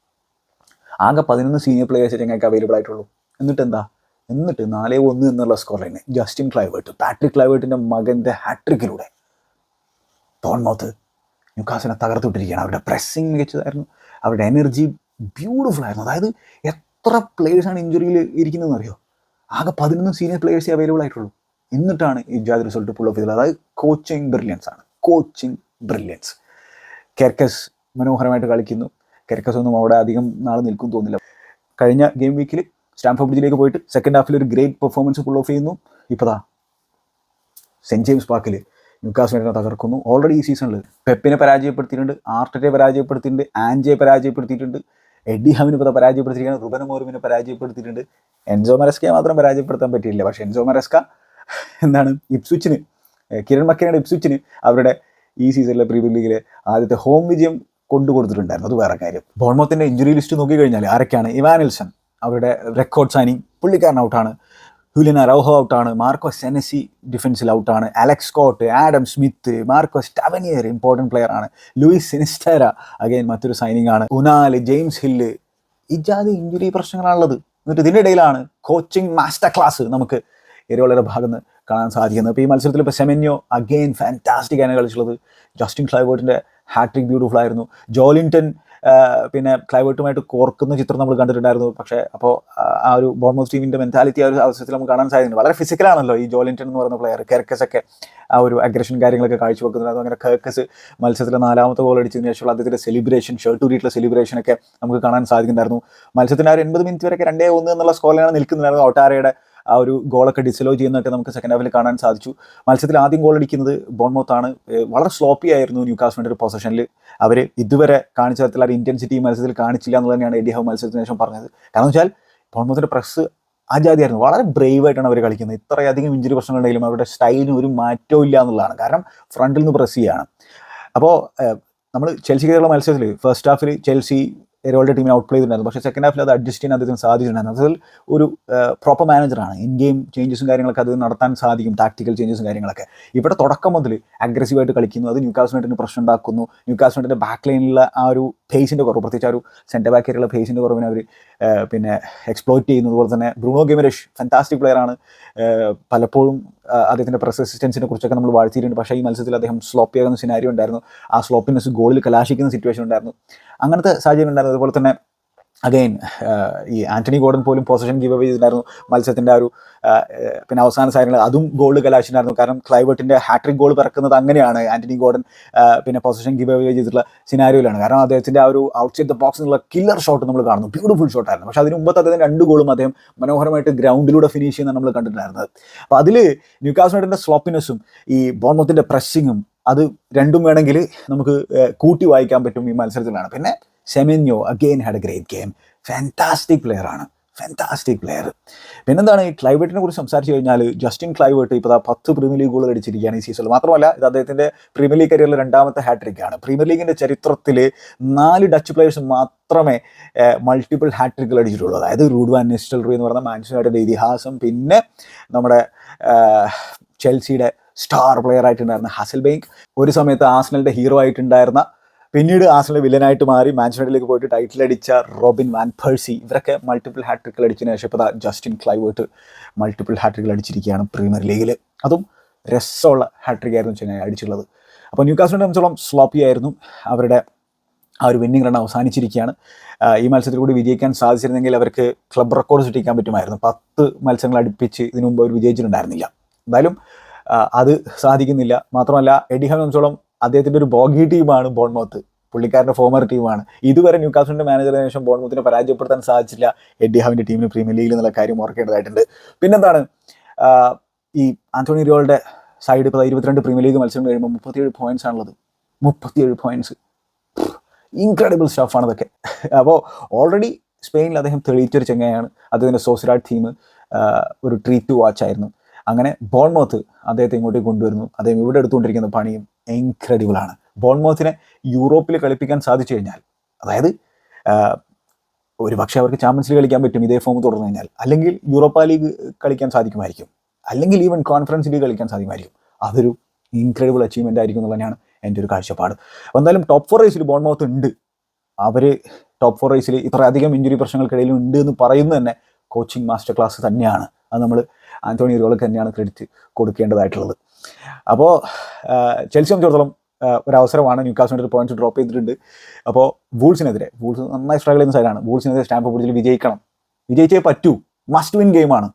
ആകെ പതിനൊന്ന് സീനിയർ പ്ലെയേഴ്സ് ഞങ്ങൾക്ക് അവൈലബിൾ ആയിട്ടുള്ളൂ. എന്നിട്ട് എന്താ എന്നിട്ട് നാലേ ഒന്ന് എന്നുള്ള സ്കോർ ലൈന് ജസ്റ്റിൻ ക്ലൈവേർട്ട് പാട്രിക് ക്ലൈവേർട്ടിന്റെ മകന്റെ ഹാട്രിക്കിലൂടെ ബോൺമൗത്ത് ന്യൂക്കാസിനെ തകർത്തുവിട്ടിരിക്കുകയാണ്. അവരുടെ പ്രസ്സിങ് മികച്ചതായിരുന്നു. അവരുടെ എനർജി ബ്യൂട്ടിഫുൾ ആയിരുന്നു. അതായത് എത്ര പ്ലേയേഴ്സാണ് ഇഞ്ചുറിയിൽ ഇരിക്കുന്നതെന്ന് അറിയോ ആകെ പതിനൊന്ന് സീനിയർ പ്ലേയേഴ്സേ അവൈലബിൾ ആയിട്ടുള്ളൂ. എന്നിട്ടാണ് ജാതി റിസൾട്ട് പുൾ ഓഫ് ചെയ്തത്. അതായത് കോച്ചിങ് ബ്രില്യൻസ് ആണ്. കോച്ചിങ് ബ്രില്യൻസ് കെർക്കസ് മനോഹരമായിട്ട് കളിക്കുന്നു. കെർക്കസ് ഒന്നും അവിടെ അധികം നാൾ നിൽക്കും തോന്നില്ല. കഴിഞ്ഞ ഗെയിം വീക്കിൽ സ്റ്റാംഫോർഡ് ബ്രിഡ്ജിലേക്ക് പോയിട്ട് സെക്കൻഡ് ഹാഫിൽ ഒരു ഗ്രേറ്റ് പെർഫോമൻസ് പുൾ ഓഫ് ചെയ്യുന്നു. ഇപ്പതാ സെന്റ് ജെയിംസ് പാർക്കിൽ ന്യൂക്കാസിനെ തകർക്കുന്നു. ഓൾറെഡി ഈ സീസണിൽ പെപ്പിനെ പരാജയപ്പെടുത്തിയിട്ടുണ്ട് ആർട്ടറ്റെ പരാജയപ്പെടുത്തിയിട്ടുണ്ട് ആൻജയെ പരാജയപ്പെടുത്തിയിട്ടുണ്ട് എഡി ഹമിനെ ഇപ്പോൾ പരാജയപ്പെടുത്തിയിരിക്കുകയാണ് റുബൻ മോർവിനെ പരാജയപ്പെടുത്തിയിട്ടുണ്ട്. എൻസോ മരസ്കയെ മാത്രം പരാജയപ്പെടുത്താൻ പറ്റിയില്ല. പക്ഷേ എൻസോ മരസ്ക എന്താണ് ഇപ്സുച്ചിന് കിരൺ മക്കനയുടെ ഇപ്സുച്ചിന് അവരുടെ ഈ സീസണിലെ പ്രീമിയർ ലീഗിലെ ആദ്യത്തെ ഹോം വിജയം കൊണ്ടു കൊടുത്തിട്ടുണ്ടായിരുന്നു. അത് വേറെ കാര്യം. ബോൺമോത്തിന്റെ ഇഞ്ചുറി ലിസ്റ്റ് നോക്കിക്കഴിഞ്ഞാൽ ആരൊക്കെയാണ്? ഇവാനിൽസൺ അവരുടെ റെക്കോർഡ് സൈനിങ് പുള്ളിക്കാരൻ ഔട്ടാണ് ഹുലിന റൗഹോ ഔട്ടാണ് മാർക്കോ സെനസി ഡിഫൻസിൽ ഔട്ടാണ് Alex Scott Adam Smith Marco സ്റ്റവനിയർ important player ആണ് ലൂയിസ് സിനിസ്റ്റേര അഗൈൻ മറ്റൊരു സൈനിങ് ആണ് ഉനാല് ജെയിംസ് ഹില്ല് ഇജാതി ഇഞ്ചുറി പ്രശ്നങ്ങളാണുള്ളത്. എന്നിട്ട് ഇതിന്റെ ഇടയിലാണ് കോച്ചിങ് മാസ്റ്റർ ക്ലാസ് നമുക്ക് എരിവളയുടെ ഭാഗത്ത് കാണാൻ സാധിക്കുന്നത്. അപ്പോൾ ഈ മത്സരത്തിൽ ഇപ്പോൾ സെമെന്യോ അഗെയിൻ ഫാന്റാസ്റ്റിക് ആണ് കളിച്ചുള്ളത്. ജസ്റ്റിൻ ക്ലൈവേർട്ടിന്റെ ഹാട്രിക് ബ്യൂട്ടിഫുൾ ആയിരുന്നു. ജോലിൻടൺ പിന്നെ ക്ലൈവേർട്ടുമായിട്ട് കോർക്കുന്ന ചിത്രം നമ്മൾ കണ്ടിട്ടുണ്ടായിരുന്നു. പക്ഷേ അപ്പോൾ ആ ഒരു ബോൺമോസ് ടീമിന്റെ മെന്റാലിറ്റി ആ ഒരു അവസരത്തിൽ നമുക്ക് കാണാൻ സാധിക്കുന്നുണ്ട്. വളരെ ഫിസിക്കലാണല്ലോ ഈ ജോലിൻടൺ എന്ന് പറയുന്ന പ്ലെയർ കെർക്കസ് ഒക്കെ ആ ഒരു അഗ്രഷൻ കാര്യങ്ങളൊക്കെ കാഴ്ചവെക്കുന്നുണ്ട്. അങ്ങനെ കെർക്കസ് മത്സരത്തിലെ നാലാമത്തെ ഗോൾ അടിച്ചതിന് ശേഷമുള്ള അദ്ദേഹത്തിന്റെ സെലിബ്രേഷൻ ഷർട്ട് ഊരിയിട്ടുള്ള സെലിബ്രേഷൻ ഒക്കെ നമുക്ക് കാണാൻ സാധിക്കുന്നുണ്ടായിരുന്നു. മത്സരത്തിന് ആ ഒരു എൺപത് മിനിറ്റ് വരെയൊക്കെ രണ്ടേ ഒന്ന് എന്നുള്ള സ്കോറിലാണ് നിൽക്കുന്നുണ്ടായിരുന്നു ഒട്ടാരയുടെ ആ ഒരു ഗോളൊക്കെ ഡിസലോ ചെയ്യുന്നതൊക്കെ നമുക്ക് സെക്കൻഡ് ഹാഫിൽ കാണാൻ സാധിച്ചു. മത്സരത്തിൽ ആദ്യം ഗോൾ അടിക്കുന്നത് ബോൺമോത്താണ് വളരെ സ്ലോപ്പി ആയിരുന്നു ന്യൂ കാസ്മിന്റെ ഒരു പൊസിഷനിൽ അവർ ഇതുവരെ കാണിച്ച തരത്തിലുള്ള ഒരു ഇന്റൻസിറ്റി മത്സരത്തിൽ കാണിച്ചില്ല എന്ന് തന്നെയാണ് എഡി ഹാവ് മത്സരത്തിന് ശേഷം പറഞ്ഞത്. കാരണം വെച്ചാൽ ബോൺമോത്തിന്റെ പ്രസ് ആജാതിയായിരുന്നു വളരെ ബ്രേവ് ആയിട്ടാണ് അവർ കളിക്കുന്നത്. ഇത്രയധികം ഇഞ്ചുറി പ്രശ്നങ്ങളുണ്ടെങ്കിലും അവരുടെ സ്റ്റൈലിന് ഒരു മാറ്റവും ഇല്ല എന്നുള്ളതാണ്. കാരണം ഫ്രണ്ടിൽ നിന്ന് പ്രസ് ചെയ്യുകയാണ് അപ്പോൾ നമ്മൾ ചെൽസിക്കെതിരെയുള്ള മത്സരത്തിൽ ഫസ്റ്റ് ഹാഫിൽ ചെൽസി എരോളുടെ ടീമിനെ ഔട്ട് ചെയ്തിട്ടുണ്ടായിരുന്നു. പക്ഷേ സെക്കൻഡ് ഹാഫിൽ അത് അഡ്ജസ്റ്റ് ചെയ്യാൻ അദ്ദേഹത്തിന് സാധിച്ചിട്ടുണ്ടായിരുന്നു. അതിൽ ഒരു പ്രോപ്പർ മാനേജറാണ് ഇൻ ഗെയിം ചേഞ്ചസും കാര്യങ്ങളൊക്കെ അത് നടത്താൻ സാധിക്കും ടാക്ടിക്കൽ ചേഞ്ചസും കാര്യങ്ങളൊക്കെ. ഇവിടെ തുടക്കം മുതൽ അഗ്രസീവായിട്ട് കളിക്കുന്നു. അത് ന്യൂക്കാസ്മെന്റിന് പ്രശ്നം ഉണ്ടാക്കുന്നു. ന്യൂക്കാസ്മെന്റിന്റെ ബാക്ക് ലൈനിലുള്ള ആ ഒരു ഫേസിന്റെ കുറവ്. പ്രത്യേകിച്ച് ഒരു സെന്റർ ബാക്കിലുള്ള ഫേസിന്റെ കുറവിനെ അവർ പിന്നെ എക്സ്പ്ലോയിറ്റ് ചെയ്യുന്നത് പോലെ തന്നെ ബ്രൂണോ ഗെമിരഷ് ഫാന്റാസ്റ്റിക് പ്ലെയറാണ് പലപ്പോഴും അദ്ദേഹത്തിന്റെ പ്രസ് കുറിച്ചൊക്കെ നമ്മൾ വാഴ്ത്തിയിട്ടുണ്ട് പക്ഷേ ഈ മത്സരത്തിൽ അദ്ദേഹം സ്ലോപ്പിയാകുന്ന സിനാരി ഉണ്ടായിരുന്നു. ആ സ്ലോപ്പിനെസ് ഗോളിൽ കലാശിക്കുന്ന സിറ്റുവേഷൻ ഉണ്ടായിരുന്നു. അങ്ങനത്തെ സാഹചര്യം ഉണ്ടായിരുന്നു. അതുപോലെ തന്നെ അഗൈൻ ഈ ആന്റണി ഗോർഡൻ പോലും പൊസിഷൻ ഗീവ് അവേ ചെയ്തിട്ടുണ്ടായിരുന്നു മത്സരത്തിന്റെ ആ ഒരു പിന്നെ അവസാന സാധനങ്ങൾ അതും ഗോൾ കലാശിനായിരുന്നു. കാരണം ക്ലൈവേർട്ടിന്റെ ഹാട്രിക് ഗോൾ പിറക്കുന്നത് അങ്ങനെയാണ് ആന്റണി ഗോർഡൻ പിന്നെ പൊസിഷൻ ഗീവ് അവേ ചെയ്തിട്ടുള്ള സിനാരിയോയിലാണ് കാരണം അദ്ദേഹത്തിന്റെ ആ ഒരു ഔട്ട്സൈഡ് ദ ബോക്സ് എന്നുള്ള കില്ലർ ഷോട്ട് നമ്മൾ കാണുന്നു. ബ്യൂട്ടിഫുൾ ഷോട്ടായിരുന്നു പക്ഷേ അതിന് മുമ്പത്തെ അദ്ദേഹം രണ്ട് ഗോളും അദ്ദേഹം മനോഹരമായിട്ട് ഗ്രൗണ്ടിലൂടെ ഫിനിഷ് ചെയ്യുന്ന നമ്മൾ കണ്ടിട്ടുണ്ടായിരുന്നത് അപ്പോൾ അതിൽ ന്യൂക്കാസ്മേറ്റിന്റെ സ്ലോപ്പിനെസ്സും ഈ ബോൺമത്തിന്റെ പ്രസ്സിങ്ങും അത് രണ്ടും വേണമെങ്കിൽ നമുക്ക് കൂട്ടി വായിക്കാൻ പറ്റും ഈ മത്സരത്തിലാണ്. പിന്നെ Semenyo again had a great game fantastic player ആണ്. ഫാന്റാസ്റ്റിക് പ്ലെയർ പിന്നെന്താണ് ഈ ക്ലൈവേർട്ടിനെ കുറിച്ച് സംസാരിച്ചു കഴിഞ്ഞാൽ ജസ്റ്റിൻ ക്ലൈവേർട്ട് ഇപ്പോൾ ആ പത്ത് പ്രീമിയർ ലീഗ് ഗോൾ അടിച്ചിരിക്കുകയാണ് ഈ സീസണിൽ മാത്രമല്ല ഇത് അദ്ദേഹത്തിന്റെ പ്രീമിയർ ലീഗ് കരിയറിലെ രണ്ടാമത്തെ ഹാട്രിക് ആണ്. പ്രീമിയർ ലീഗിന്റെ ചരിത്രത്തിൽ നാല് ഡച്ച് പ്ലെയേഴ്സ് മാത്രമേ മൾട്ടിപ്പിൾ ഹാട്രിക്കുകൾ അടിച്ചിട്ടുള്ളൂ. അതായത് റൂഡ്വാൻ നെസ്റ്റൽറി എന്ന് പറഞ്ഞ യുണൈറ്റഡിന്റെ ഇതിഹാസം പിന്നെ നമ്മുടെ ചെൽസിയുടെ സ്റ്റാർ പ്ലെയർ ആയിട്ടുണ്ടായിരുന്ന ഹസൽ ബെയ്ക്ക് ഒരു സമയത്ത് ആസ്നലിന്റെ ഹീറോ ആയിട്ടുണ്ടായിരുന്ന പിന്നീട് ആസിലെ വില്ലനായിട്ട് മാറി മാൻച്ചസ്റ്ററിലേക്ക് പോയിട്ട് ടൈറ്റിൽ അടിച്ച റോബിൻ വാൻ പേഴ്സി. ഇവരൊക്കെ മൾട്ടിപ്പിൾ ഹാട്രിക്കുകൾ അടിച്ചതിന് ശേഷം ഇപ്പോൾ ജസ്റ്റിൻ ക്ലൈവേർട്ട് മൾട്ടിപ്പിൾ ഹാട്രിക്കുകൾ അടിച്ചിരിക്കുകയാണ് പ്രീമിയർ ലീഗിൽ അതും രസമുള്ള ഹാട്രിക് ആയിരുന്നു ചെന്നൈ അടിച്ചുള്ളത് അപ്പോൾ ന്യൂ കാസ്റ്റിനെ സംബന്ധിച്ചോളം സ്ലോപ്പി ആയിരുന്നു. അവരുടെ ആ ഒരു വിന്നിംഗ് റൺ അവസാനിച്ചിരിക്കുകയാണ്. ഈ മത്സരത്തിൽ കൂടി വിജയിക്കാൻ സാധിച്ചിരുന്നെങ്കിൽ അവർക്ക് ക്ലബ് റെക്കോർഡ് സൃഷ്ടിക്കാൻ പറ്റുമായിരുന്നു. പത്ത് മത്സരങ്ങൾ അടുപ്പിച്ച് ഇതിനു മുമ്പ് അവർ വിജയിച്ചിട്ടുണ്ടായിരുന്നില്ല. എന്തായാലും അത് സാധിക്കുന്നില്ല. മാത്രമല്ല എഡിഹാൻ സംബന്ധിച്ചോളം അദ്ദേഹത്തിന്റെ ഒരു ബോഗി ടീമാണ് ബോൺമൗത്ത്. പുള്ളിക്കാരന്റെ ഫോമർ ടീമാണ്. ഇതുവരെ ന്യൂക്കാസിന്റെ മാനേജറിന് ശേഷം ബോൺമൗത്തിനെ പരാജയപ്പെടുത്താൻ സാധിച്ചില്ല. എഡിഹാവിന്റെ ടീമിന് പ്രീമിയർ ലീഗിൽ എന്നുള്ള കാര്യം ഓർക്കേണ്ടതായിട്ടുണ്ട്. പിന്നെന്താണ്? ഈ ആന്റോണി റിയോളുടെ സൈഡ് ഇപ്പോൾ ഇരുപത്തിരണ്ട് പ്രീമിയർ ലീഗ് മത്സരം കഴിയുമ്പോൾ മുപ്പത്തിയേഴ് പോയിന്റ്സ് ആണുള്ളത്. മുപ്പത്തിയേഴ് പോയിന്റ്സ് ഇൻക്രെഡിബിൾ സ്റ്റാഫാണ് ഇതൊക്കെ. അപ്പോൾ ഓൾറെഡി സ്പെയിനിൽ അദ്ദേഹം തെളിയിച്ചൊരു ചെങ്ങയാണ് അദ്ദേഹത്തിന്റെ സോസിറാഡ് ടീം ഒരു ട്രീറ്റ് വാച്ച് ആയിരുന്നു. അങ്ങനെ ബോൺമോത്ത് അദ്ദേഹത്തെ ഇങ്ങോട്ടേക്ക് കൊണ്ടുവരുന്നു. അദ്ദേഹം ഇവിടെ എടുത്തുകൊണ്ടിരിക്കുന്ന പണിയും ഇൻക്രെഡിബിൾ ആണ്. ബോൺമോത്തിനെ യൂറോപ്പിൽ കളിപ്പിക്കാൻ സാധിച്ചു കഴിഞ്ഞാൽ അതായത് ഒരു പക്ഷേ അവർക്ക് ചാമ്പ്യൻസ് ലീഗ് കളിക്കാൻ പറ്റും ഇതേ ഫോം തുടർന്നു കഴിഞ്ഞാൽ അല്ലെങ്കിൽ യൂറോപ്പ ലീഗ് കളിക്കാൻ സാധിക്കുമായിരിക്കും അല്ലെങ്കിൽ ഈവൻ കോൺഫറൻസ് ലീഗ് കളിക്കാൻ സാധിക്കുമായിരിക്കും അതൊരു ഇൻക്രെഡിബിൾ അച്ചീവ്മെന്റ് ആയിരിക്കും എന്നുള്ളത് തന്നെയാണ് എന്റെ ഒരു കാഴ്ചപ്പാട്. അപ്പോൾ എന്തായാലും ടോപ്പ് ഫോർ റേസിൽ ബോൺമൗത്ത് ഉണ്ട്. അവർ ടോപ്പ് ഫോർ റേസിൽ ഇത്രയധികം ഇഞ്ചുറി പ്രശ്നങ്ങൾക്കിടയിൽ ഉണ്ട് എന്ന് പറയുന്നത് തന്നെ കോച്ചിങ് മാസ്റ്റർ ക്ലാസ് തന്നെയാണ്. അത് നമ്മൾ ആന്റോണി റിയോൾക്ക് തന്നെയാണ് ക്രെഡിറ്റ് കൊടുക്കേണ്ടതായിട്ടുള്ളത്. അപ്പോൾ ചെൽസി സംബന്ധിച്ചിടത്തോളം ഒരു അവസരമാണ് ന്യൂക്കാസിന്റെ ഒരു പോയിന്റ്സ് ഡ്രോപ്പ് ചെയ്തിട്ടുണ്ട്. അപ്പോൾ വൂൾസിനെതിരെ വൂൾസ് നന്നായി സ്ട്രഗിൾ ചെയ്യുന്ന സൈഡാണ് വൂൾസിനെതിരെ സ്റ്റാമ്പ് പിടിച്ചിൽ വിജയിക്കണം. വിജയിച്ചേ പറ്റൂ. മസ്റ്റ് വിൻ ഗെയിമാണ്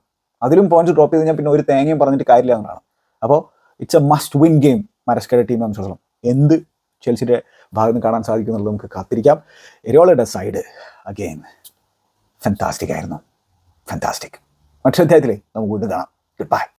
അതിലും പോയിന്റ്സ് ഡ്രോപ്പ് ചെയ്ത് കഴിഞ്ഞാൽ പിന്നെ ഒരു തേങ്ങയും പറഞ്ഞിട്ട് കാര്യമില്ല എന്നാണ് അപ്പോൾ it's a must win game മരസ്കയുടെ team സംബന്ധിച്ചിടത്തോളം. എന്ത് ചെൽസിയുടെ ഭാഗത്ത് നിന്ന് കാണാൻ സാധിക്കും എന്നുള്ളത് നമുക്ക് കാത്തിരിക്കാം. എരോളയുടെ സൈഡ് അഗെയിൻ ഫെന്റാസ്റ്റിക് ആയിരുന്നു. ഫെന്റാസ്റ്റിക് മറ്റൊരു അധ്യായത്തിലേ നമുക്ക് വീണ്ടും കാണാം. Good bye